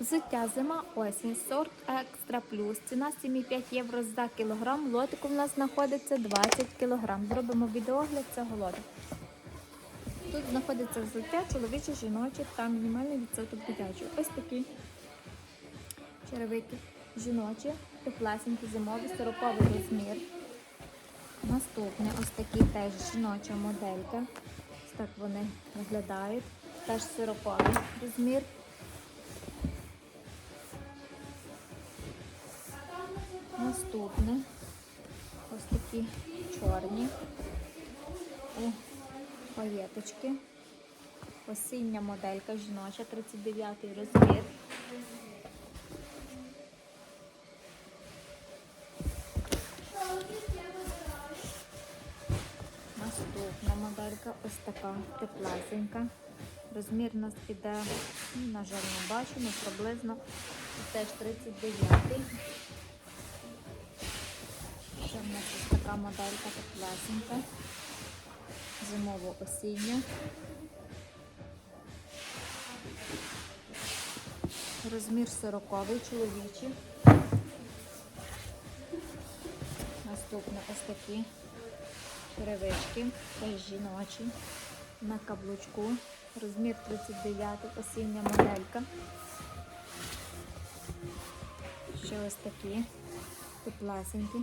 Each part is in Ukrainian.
Взуття зима осінь, сорт екстра плюс. Ціна 7,5 євро за кілограм. Лотик у нас знаходиться 20 кілограм. Зробимо відеогляд цього лоту. Тут знаходиться взуття чоловіче, жіноче та мінімальний відсоток дитячого. Ось такі черевики жіночі, теплесенькі, зимові, 40 розмір. Наступне ось такі теж жіноча моделька. Ось так вони виглядають. Теж 40 розмір. Наступне ось такі чорні у паєточки. Осіння моделька жіноча, 39-й розмір. Наступна моделька ось така теплесенька. Розмір у нас іде, ну, на жаль, не але приблизно теж 39. Ще в нас ось така моделька теплесенька. Зимово-осіння. Розмір 40 чоловічий. Наступне ось такі черевички, теж жіночі, на каблучку. Розмір 39, осіння моделька. Ще ось такі теплесенькі.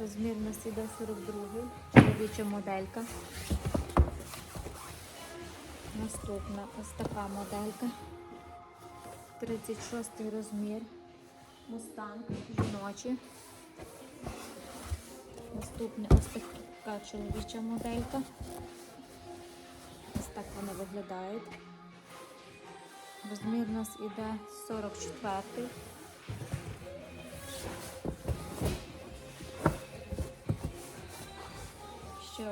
Розмір на іде 42, чоловіча моделька. Наступна ось така моделька. 36 розмір. Мустанг жіночі. Наступна ось така чоловіча моделька. Ось так вони виглядають. Розмір у нас іде 44.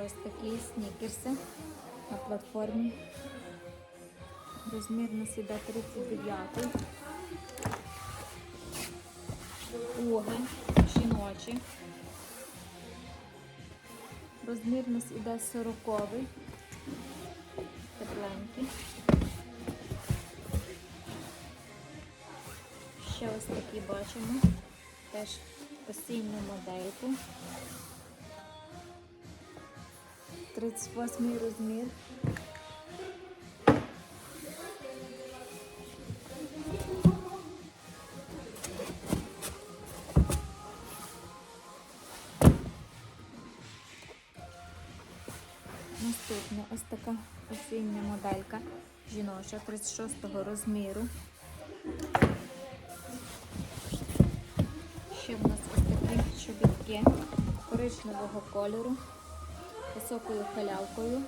Ось такі снікерси на платформі. Розмір нас іде 39. Уги жіночі. Розмір нас іде 40 тепленький. Ще ось такі бачимо. Теж осінню модельку. 38 розмір. Наступна ось така осіння моделька жіноча 36 розміру. Ще в нас ось такі чобітки коричневого кольору, високою халявкою.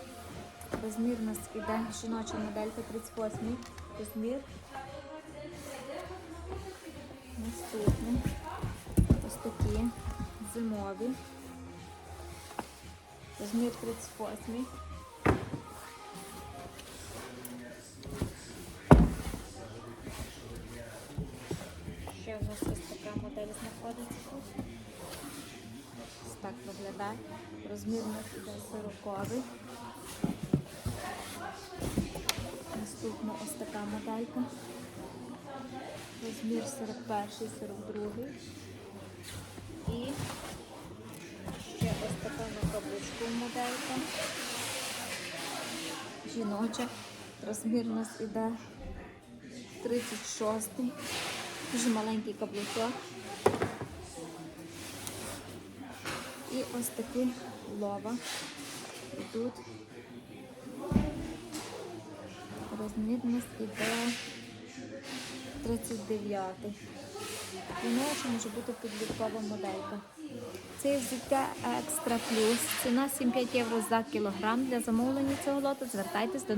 Розмір у нас іде жіноча моделька 38 розмір. Наступні ось такі зимові. Розмір 38. Ще в нас ось така модель знаходиться так виглядає. Розмір у нас іде 40. Наступна ось така моделька. Розмір 41, 42. І ще ось така на каблучку моделька. Жіноча. Розмір у нас іде 36. Дуже маленький каблучок. І ось такі лова. І тут розмір іде 39. Жіноча може бути підліткова моделька. Це взуття екстра плюс. Ціна 7-5 євро за кілограм. Для замовлення цього лоту звертайтесь до